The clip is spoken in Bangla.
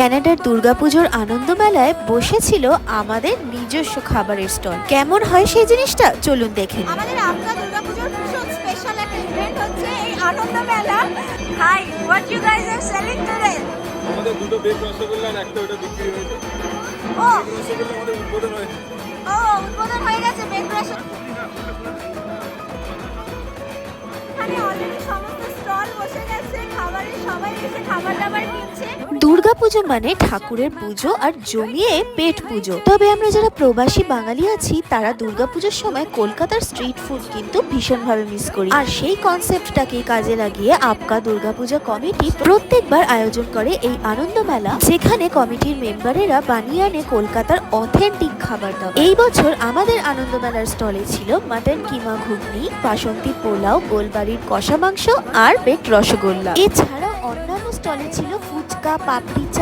ক্যানাডার দুর্গাপুজোর আনন্দ মেলায় বসেছিল আমাদের নিজস্ব খাবারের স্টল। কেমন হয় সেই জিনিসটা? চলুন দেখে আমাদের আমকা দুর্গাপুজোর ভীষণ স্পেশাল একটা ইভেন্ট হচ্ছে এই আনন্দ মেলা hi what you guys are selling today আমাদের দুটো রসগোল্লা আর একটা ওটা বিক্রি হয়েছে। ও রসগোল্লা আমাদের উদ্বোধন হয়েছে। ও উদ্বোধন হয়ে গেছে এখানে অলরেডি সমস্ত স্টল বসে দুর্গাপুজো মানে ঠাকুরের পুজো আর জমিয়ে পেট পুজো। তবে আমরা যারা প্রবাসী বাঙালি আছি, তারা দুর্গাপুজোর সময় কলকাতার স্ট্রিট ফুড কিন্তু ভীষণভাবে মিস করি। আর সেই কনসেপ্টটাকে কাজে লাগিয়ে আপকা দুর্গাপূজা কমিটি প্রত্যেকবার আয়োজন করে এই আনন্দ মেলা যেখানে কমিটির মেম্বারেরা বানিয়ে আনে কলকাতার অথেন্টিক খাবার দাবার। এই বছর আমাদের আনন্দ মেলার স্টলে ছিল মাটন, কিমা, ঘুগনি, বাসন্তী পোলাও, গোলবাড়ির কষা মাংস আর পেট রসগোল্লা। অন্যান্য স্টলে ছিল ফুচকা পাপড়ি চাট